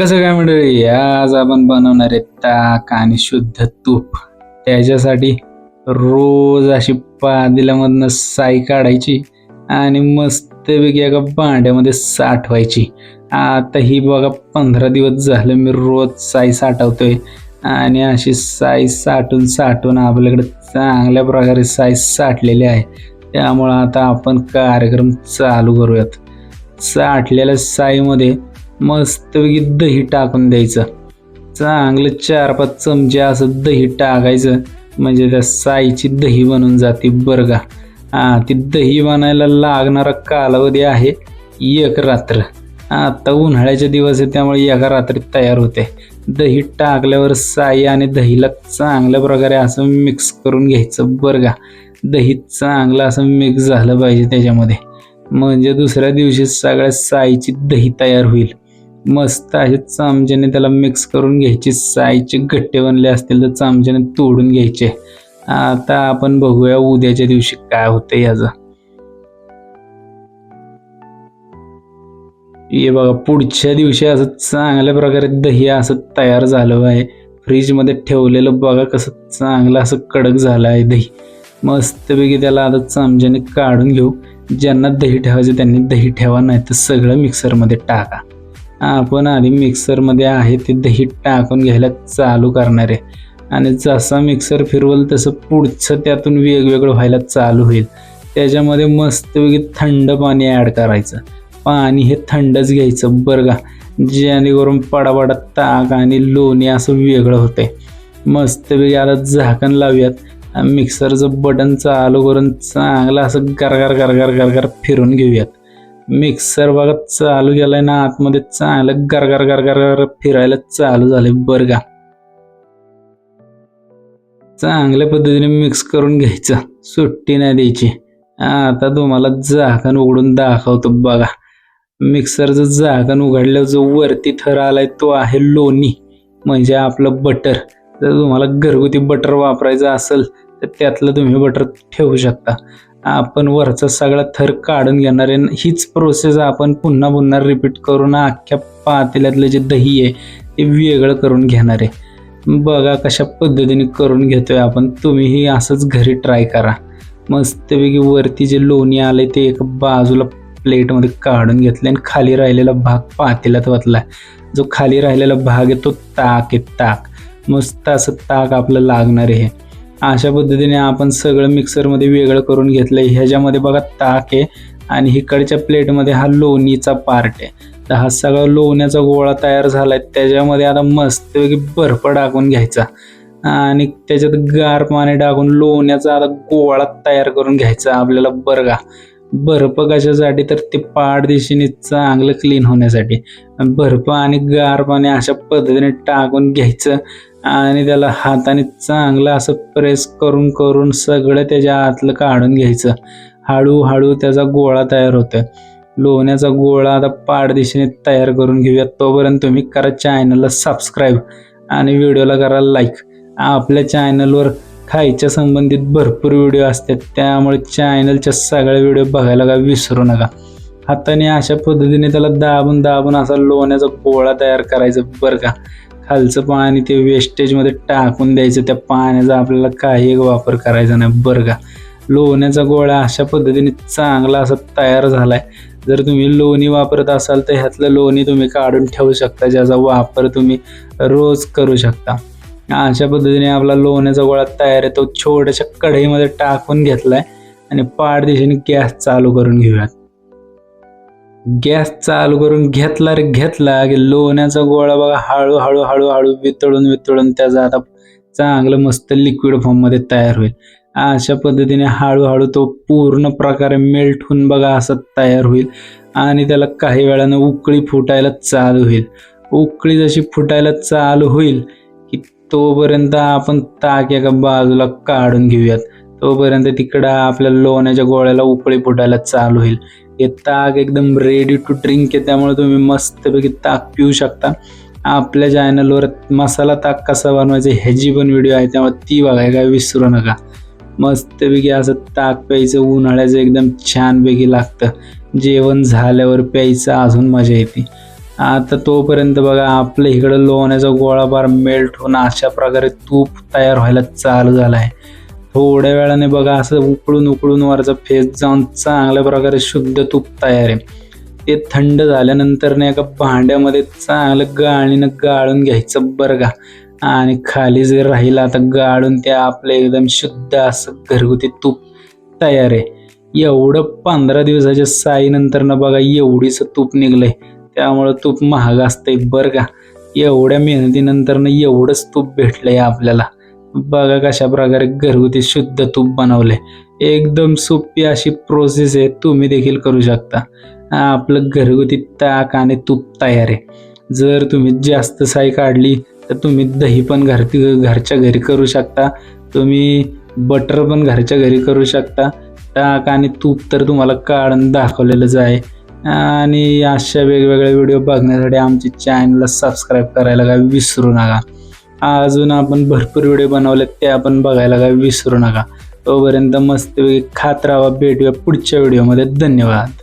कसं काय मंडळी? आज आपण बनवणार आहे ताक आणि शुद्ध तूप. त्याच्यासाठी रोज अशी पादिलामधनं साई काढायची आणि मस्तपैकी एका भांड्यामध्ये साठवायची. आता ही बघा पंधरा दिवस झालं मी रोज साई साठवतोय. आणि अशी साई साठून साठून आपल्याकडे चांगल्या प्रकारे साई साठलेली आहे. त्यामुळं आता आपण कार्यक्रम चालू करूयात. साठलेल्या साईमध्ये मस्तपैकी दही टाकून द्यायचं. चांगलं चार पाच चमचे असं दही टाकायचं. म्हणजे त्या साईची दही बनून जाते बरं का. हां ती दही बनायला लागणारा कालावधी आहे एक रात्र. आता उन्हाळ्याचे दिवस आहे त्यामुळे एका रात्रीत तयार होते. दही टाकल्यावर साई आणि दहीला चांगल्या प्रकारे असं मिक्स करून घ्यायचं बरं का. दही चांगलं असं मिक्स झालं पाहिजे त्याच्यामध्ये. म्हणजे दुसऱ्या दिवशी सगळ्या साईची दही तयार होईल. मस्त आहेत चामच्याने त्याला मिक्स करून घ्यायचे. साईचे गट्टे बनले असतील तर चामच्याने तोडून घ्यायचे. आता आपण बघूया उद्याच्या दिवशी काय होतं याचं. हे बघा पुढच्या दिवशी असं चांगल्या प्रकारे दही असं तयार झालं आहे. फ्रीजमध्ये ठेवलेलं बघा कसं चांगलं असं कडक झालं आहे दही. मस्तपैकी त्याला आता चमच्याने काढून घेऊ. ज्यांना दही ठेवायचं त्यांनी दही ठेवा नाही तर सगळं मिक्सरमध्ये टाका. आपण आधी मिक्सरमध्ये आहे ते दही टाकून घ्यायला चालू करणार आहे. आणि जसा मिक्सर फिरवल तसं पुढचं त्यातून वेगवेगळं व्हायला चालू होईल. त्याच्यामध्ये मस्तपैकी थंड पाणी ॲड करायचं. पाणी हे थंडच घ्यायचं बरं का. जेणेकरून पडापडा ताक आणि लोणी असं वेगळं होतंय. मस्तपैकी आता झाकण लावूयात. मिक्सरचं बटन चालू करून चांगलं असं गरगर गरगर गरगर फिरून घेऊयात. मिक्सर बघा चालू गेलाय ना आतमध्ये चांगलं गरगर गरगर गर फिरायला चालू झालंय बरं का. चांगल्या पद्धतीने मिक्स करून घ्यायचं. सुट्टी नाही द्यायची. आता तुम्हाला झाकण उघडून दाखवतो बघा. मिक्सरचं झाकण उघडलं जो वरती थर आलाय तो आहे लोणी म्हणजे आपलं बटर. जर तुम्हाला घरगुती बटर वापरायचं असेल तर त्यातलं तुम्ही बटर ठेवू शकता. आपण वरचा सगळा थर काढून घेणार आहे. हीच प्रोसेस आपण पुन्हा पुन्हा रिपीट करून अख्ख्या पातेल्यातलं जे दही आहे ते वेगळं करून घेणार आहे. बघा कशा पद्धतीने करून घेतोय आपण. तुम्हीही असंच घरी ट्राय करा. मस्तपैकी वरती जे लोणी आले ते एका बाजूला प्लेटमध्ये काढून घेतले आणि खाली राहिलेला भाग पातेल्यात वतला. जो खाली राहिलेला भाग आहे तो ताक आहे ताक. मस्त असं ताक आपलं लागणार आहे. अशा पद्धतीने आपण सगळं मिक्सरमध्ये वेगळं करून घेतलंय. ह्याच्यामध्ये बघा ताक आहे आणि इकडच्या प्लेटमध्ये हा लोणीचा पार्ट आहे. तर हा सगळा लोण्याचा गोळा तयार झालाय. त्याच्यामध्ये आता मस्तपैकी बर्फ टाकून घ्यायचा. आणि त्याच्यात गार पाणी टाकून लोण्याचा आता गोळा तयार करून घ्यायचा आपल्याला बरगा बर्फ कशासाठी? तर ते पाड दिशेने चांगलं क्लीन होण्यासाठी. बर्फ आणि गार पाणी अशा पद्धतीने टाकून घ्यायचं. आणि त्याला हाताने चांगलं असं प्रेस करून करून सगळं त्याच्या आतलं काढून घ्यायचं. हळूहळू त्याचा गोळा तयार होतो लोण्याचा गोळा आता पाडदिशेने तयार करून घेऊया. तोपर्यंत तुम्ही करा चॅनलला सबस्क्राईब आणि व्हिडिओला करा लाईक आपल्या चॅनलवर खायच्या संबंधित भरपूर व्हिडिओ असतात. त्यामुळे चॅनलच्या सगळ्या व्हिडिओ बघायला का विसरू नका. हाताने अशा पद्धतीने त्याला दाबून दाबून असा लोण्याचा गोळा तयार करायचा बरं का? खालचं पाणी ते वेस्टेजमध्ये टाकून द्यायचं. त्या पाण्याचा आपल्याला काही वापर करायचा नाही बरं का. लोण्याचा गोळा अशा पद्धतीने चांगला असा तयार झाला आहे जर तुम्ही लोणी वापरत असाल तर ह्यातलं लोणी तुम्ही काढून ठेवू शकता ज्याचा वापर तुम्ही रोज करू शकता. अशा पद्धतीने आपला लोण्याचा गोळा तयार आहे. तो छोट्याशा कढईमध्ये टाकून घेतला आहे आणि पाठ दिशेने गॅस चालू करून घेऊयात. गॅस चालू करून घेतला रे घेतला. की लोण्याचा गोळा बघा हळूहळू हळूहळू वितळून वितळून त्याचा आता चांगलं मस्त लिक्विड फॉर्ममध्ये तयार होईल. अशा पद्धतीने हळूहळू तो पूर्ण प्रकारे मेल्ट होऊन बघा असं तयार होईल. आणि त्याला काही वेळानं उकळी फुटायला चालू होईल. उकळी जशी फुटायला चालू होईल की तोपर्यंत आपण ताक एका बाजूला काढून घेऊयात. तोपर्यंत तिकडं आपल्या लोण्याच्या गोळ्याला उकळी फुटायला चालू होईल. हे ताक एकदम रेडी टू ड्रिंक आहे त्यामुळे तुम्ही मस्तपैकी ताक पिऊ शकता. आपल्या चॅनलवर मसाला ताक कसा बनवायचा ह्याची पण व्हिडिओ आहे त्यामुळे ती बघाय काय विसरू नका. मस्तपैकी असं ताक प्यायचं उन्हाळ्याचं एकदम छानपैकी लागतं. जेवण झाल्यावर प्यायचं अजून मजा येते. आता तोपर्यंत बघा आपल्या इकडं लोण्याचा गोळाबार मेल्ट होऊन अशा प्रकारे तूप तयार व्हायला चालू झाला आहे थोड्या वेळाने बघा असं उकळून उकळून वरचा फेस जाऊन चांगल्या प्रकारे शुद्ध तूप तयार आहे. ते थंड झाल्यानंतर ना एका भांड्यामध्ये चांगलं गाळणीनं गाळून घ्यायचं बरं का. आणि खाली जर राहिला आता गाळून ते आपलं एकदम शुद्ध असं घरगुती तूप तयार आहे. एवढं पंधरा दिवसाच्या साईनंतर ना बघा एवढीच तूप निघलंय. त्यामुळं तूप महाग असतंय बरं का. एवढ्या मेहनतीनंतर ना एवढंच तूप भेटलंय आपल्याला. बघा कशा प्रकारे घरगुती शुद्ध तूप बनवले एकदम सोपी अशी प्रोसेस आहे तुम्ही देखील करू शकता. आपलं घरगुती ताक आणि तूप तयार आहे. जर तुम्ही जास्त साई काढली तर तुम्ही दही पण घर घरच्या घरी करू शकता. तुम्ही बटर पण घरच्या घरी करू शकता. ताक आणि तूप तर तुम्हाला काढून दाखवलेलंच आहे. आणि अशा वेगवेगळ्या व्हिडिओ बघण्यासाठी आमची चॅनलला सबस्क्राईब करायला काय विसरू नका. अजून आपण भरपूर व्हिडिओ बनवले ते आपण बघायला काय विसरू नका. तोपर्यंत मस्तपैकी खात राहा भेटूया पुढच्या व्हिडिओमध्ये धन्यवाद.